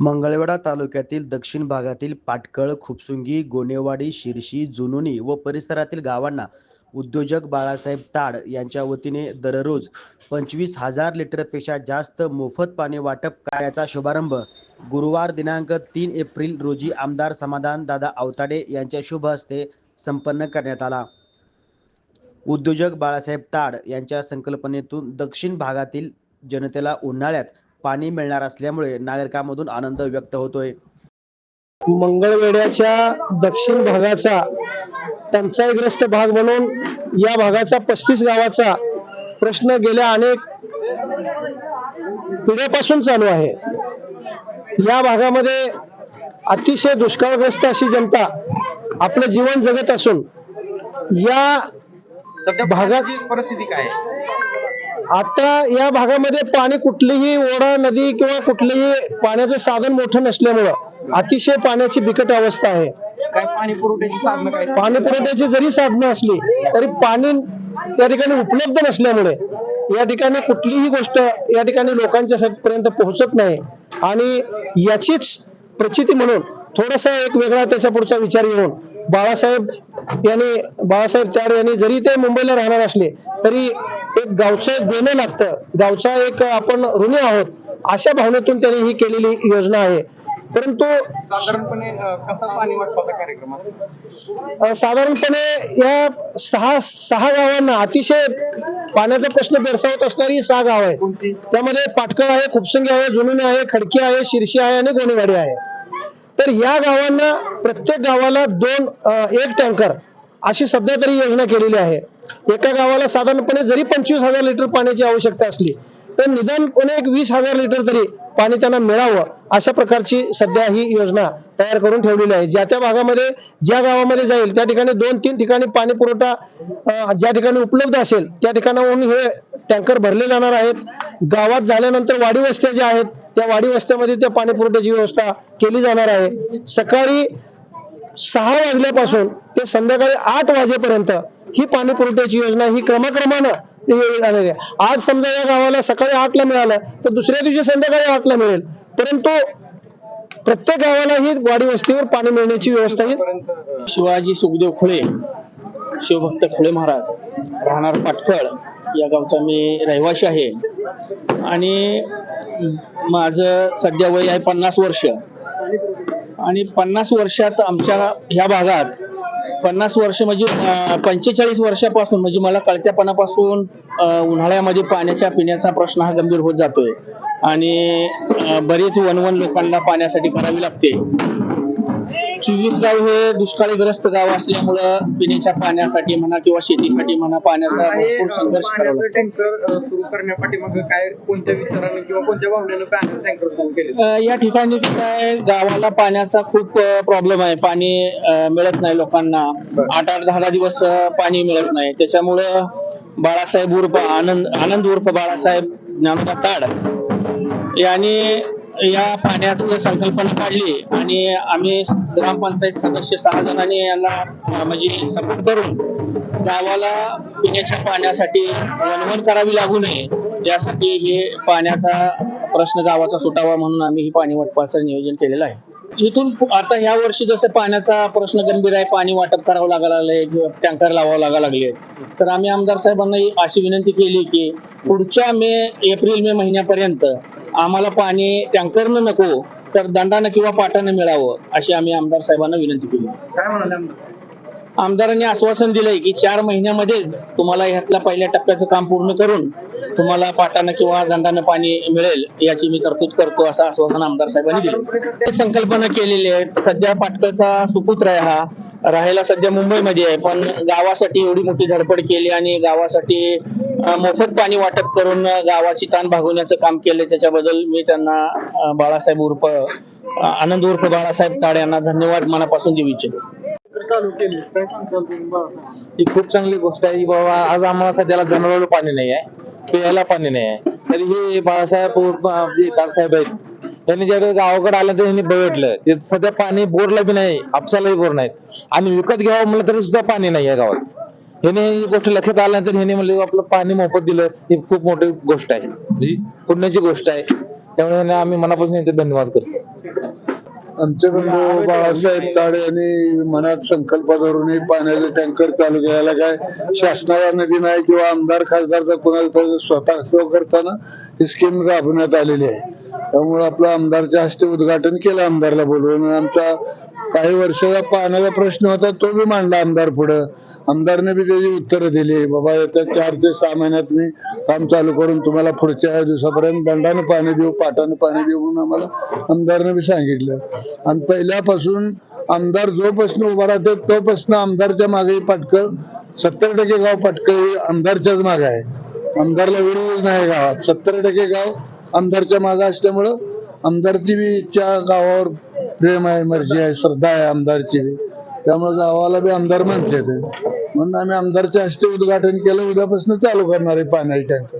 मंगळवेढा तालुक्यातील दक्षिण भागातील पाटकळ खुपसुंगी गोनेवाडी शिरशी जुनोनी व परिसरातील गावांना उद्योजक बाळासाहेब ताड यांच्या वतीने दररोज पंचवीस हजार लिटरपेक्षा जास्त मोफत पाणी वाटप कार्याचा शुभारंभ गुरुवार दिनांक तीन एप्रिल रोजी आमदार समाधान दादा आवताडे यांच्या शुभ हस्ते संपन्न करण्यात आला. उद्योजक बाळासाहेब ताड यांच्या संकल्पनेतून दक्षिण भागातील जनतेला उन्हाळ्यात पाणी मिळणार असल्यामुळे नागरिकांमधून आनंद व्यक्त होतोय मंगळवेढ्याच्या दक्षिण भागाचा टंचाईग्रस्त भाग म्हणून या भागाचा पस्तीस गावाचा प्रश्न गेल्या अनेक पिढ्यापासून चालू आहे या भागामध्ये अतिशय दुष्काळग्रस्त अशी जनता आपलं जीवन जगत असून या भागात- भागाची परिस्थिती काय आहे? आता या भागामध्ये पाणी कुठलीही ओढा नदी किंवा कुठलेही पाण्याचं साधन मोठं नसल्यामुळं अतिशय पाण्याची बिकट अवस्था आहे. पुरवठ्याची पाणी पुरवठ्याची जरी साधनं असली तरी पाणी त्या ठिकाणी उपलब्ध नसल्यामुळे या ठिकाणी कुठलीही गोष्ट या ठिकाणी लोकांच्या पर्यंत पोहोचत नाही. आणि याचीच प्रचिती म्हणून थोडासा एक वेगळा त्याच्या पुढचा विचार येऊन बाळासाहेब यांनी बाळासाहेब त्याड यांनी जरी ते मुंबईला राहणार असले तरी एक गावचं देणं लागतं. गावचा एक आपण ऋणी आहोत. अशा भावनेतून त्यांनी ही केलेली योजना आहे. परंतु साधारणपणे कसा पाणी वाटपाचा कार्यक्रम साधारणपणे या सहा सहा गावांना अतिशय पाण्याचा प्रश्न भेडसावत असणारी सहा गाव आहे त्यामध्ये पाटकळ आहे खुपसंगी आहे जुनुनी आहे खडकी आहे शिरशी आहे आणि गोणेवाडी आहे. तर या गावांना प्रत्येक गावाला दोन एक टँकर अशी सध्या तरी योजना केलेली आहे. एका गावाला साधारणपणे जरी पंचवीस हजार लिटर पाण्याची आवश्यकता असली तर निदानपणे एक वीस हजार लिटर तरी पाणी त्यांना मिळावं अशा प्रकारची सध्या ही योजना तयार करून ठेवलेली आहे. ज्या त्या भागामध्ये ज्या गावामध्ये जाईल त्या ठिकाणी दोन तीन ठिकाणी पाणी पुरवठा ज्या ठिकाणी उपलब्ध असेल त्या ठिकाणाहून हे टँकर भरले जाणार आहेत. गावात झाल्यानंतर वाडी वस्त्या ज्या आहेत त्या वाडी वस्त्यामध्ये त्या पाणी पुरवठ्याची व्यवस्था केली जाणार आहे. सकाळी सहा वाजल्यापासून ते संध्याकाळी आठ वाजेपर्यंत ही पाणी पुरवठ्याची योजना ही क्रमक्रमानं आहे. आज समजा या गावाला सकाळी आठला मिळालं तर दुसऱ्या दिवशी संध्याकाळी आठला मिळेल. परंतु प्रत्येक गावाला ही वाडी वस्तीवर पाणी मिळण्याची व्यवस्था ही शिवाजी सुखदेव खुळे शिवभक्त खुळे महाराज राहणार पाटखळ या गावचा मी रहिवासी आहे. आणि माझं सध्या वय आहे पन्नास वर्ष. आणि पन्नास वर्षात आमच्या ह्या भागात पन्नास वर्ष म्हणजे पंचेचाळीस वर्षापासून म्हणजे मला कळत्यापणापासून उन्हाळ्यामध्ये पाण्याच्या पिण्याचा प्रश्न हा गंभीर होत जातोय. आणि बरेच बरीच वनवन लोकांना पाण्यासाठी करावी लागते. गाव हे दुष्काळीग्रस्त गाव असल्यामुळं पिण्याच्या पाण्यासाठी म्हणा किंवा शेतीसाठी म्हणा पाण्याचा भरपूर संघर्ष करावा लागतो. टँकर सुरू करण्यापाठी मग काय कोणत्या विचाराने किंवा कोणत्या भावनेनं पाण्याचं टँकर सुरू केले? अ, या ठिकाणी काय गावाला पाण्याचा खूप प्रॉब्लेम आहे. पाणी अ, मिळत नाही लोकांना. बरं. आठ आठ दहा दहा दिवस अ, पाणी मिळत नाही. त्याच्यामुळं बाळासाहेब उर्फ आनंद आनंद उर्फ बाळासाहेब ज्ञानोबा ताड यांनी या पाण्याची संकल्पना काढली आणि आम्ही ग्रामपंचायत सदस्य सहा जणांनी यांना म्हणजे सपोर्ट करून गावाला पिण्याच्या पाण्यासाठी वणवण करावी लागू नये यासाठी हे पाण्याचा प्रश्न गावाचा सुटावा म्हणून आम्ही ही पाणी वाटपाचं नियोजन केलेलं आहे. इथून आता ह्या वर्षी जसं पाण्याचा प्रश्न गंभीर आहे पाणी वाटप करावं लागा लागलंय टँकर लावावं लागा लागले तर आम्ही आमदार साहेबांना अशी विनंती केली की पुढच्या मे एप्रिल मे महिन्यापर्यंत आम्हाला पाणी टँकरनं नको तर दंडानं किंवा पाटानं मिळावं अशी आम्ही आमदार साहेबांना विनंती केली. काय म्हणाले आमदार? आमदारांनी आश्वासन दिलंय की चार महिन्यामध्येच तुम्हाला ह्यातल्या पहिल्या टप्प्याचं काम पूर्ण करून तुम्हाला पाटानं किंवा दंडानं पाणी मिळेल याची मी तरतूद करतो असं आश्वासन आमदार साहेबांनी दिलं ते संकल्पना केलेली आहे. सध्या पाटकळचा सुपुत्र आहे हा. राहायला सध्या मुंबईमध्ये आहे पण गावासाठी एवढी मोठी धडपड केली आणि गावासाठी मोफत पाणी वाटप करून गावाची ताण भागवण्याचं काम केलं त्याच्याबद्दल मी त्यांना बाळासाहेब उर्फ आनंद उर्फ बाळासाहेब ताड यांना धन्यवाद मनापासून देऊ इच्छितो. ही खूप चांगली गोष्ट आहे बाबा आज आम्हाला सध्याला जनावराला पाणी नाही आहे प्यायला पाणी नाही आहे. तरी हे बाळासाहेब उर्फ जे आहेत यांनी ज्यावेळी गावाकडे आलं तर यांनी बघितलं. ते सध्या पाणी बोरला बी नाही आपसालाही बोर नाहीत. आणि विकत घ्यावं म्हणलं तरी सुद्धा पाणी नाही आहे गावात. ह्याने ही गोष्ट लक्षात आल्यानंतर ह्याने म्हणलं आपलं पाणी मोफत दिलं. ही खूप मोठी गोष्ट आहे. ही पुण्याची गोष्ट आहे. त्यामुळे ह्यांना आम्ही मनापासून यांचे धन्यवाद करतो. आमचे बंधू बाळासाहेब ताड यांनी मनात संकल्प धरून पाण्याचे टँकर चालू केलेला काय? शासनाला नदी नाही किंवा आमदार खासदारचा कोणाला पाहिजे स्वतः शो करताना ही स्कीम राबवण्यात आलेली आहे. त्यामुळे आपलं आमदारच्या हस्ते उद्घाटन केलं आमदारला बोलवून. आमचा काही वर्षाचा पाण्याचा प्रश्न होता तो बी मांडला आमदार पुढं. आमदारने बी त्याची उत्तरं दिली बाबा येत्या चार ते सहा महिन्यात मी काम चालू करून तुम्हाला पुढच्या दिवसापर्यंत दंडाने पाणी देऊ पाटाने पाणी देऊ म्हणून आम्हाला आमदारने बी सांगितलं. आणि पहिल्यापासून आमदार जोपासून उभा राहते तोपासून आमदारच्या मागे पाटकळ सत्तर टक्के गाव पाटकळ हे आमदारच्याच मागे आहे. आमदारला विरोधच नाही गावात. सत्तर टक्के गाव आमदारच्या मागे असल्यामुळं आमदारची बी इच्छा गावावर प्रेम आहे मर्जी आहे श्रद्धा आहे आमदारची. त्यामुळे गावाला बी आमदार म्हणते म्हणून आम्ही आमदारच्या हस्ते उद्घाटन केलं उद्यापासून चालू करणार आहे पाण्याची टँकर.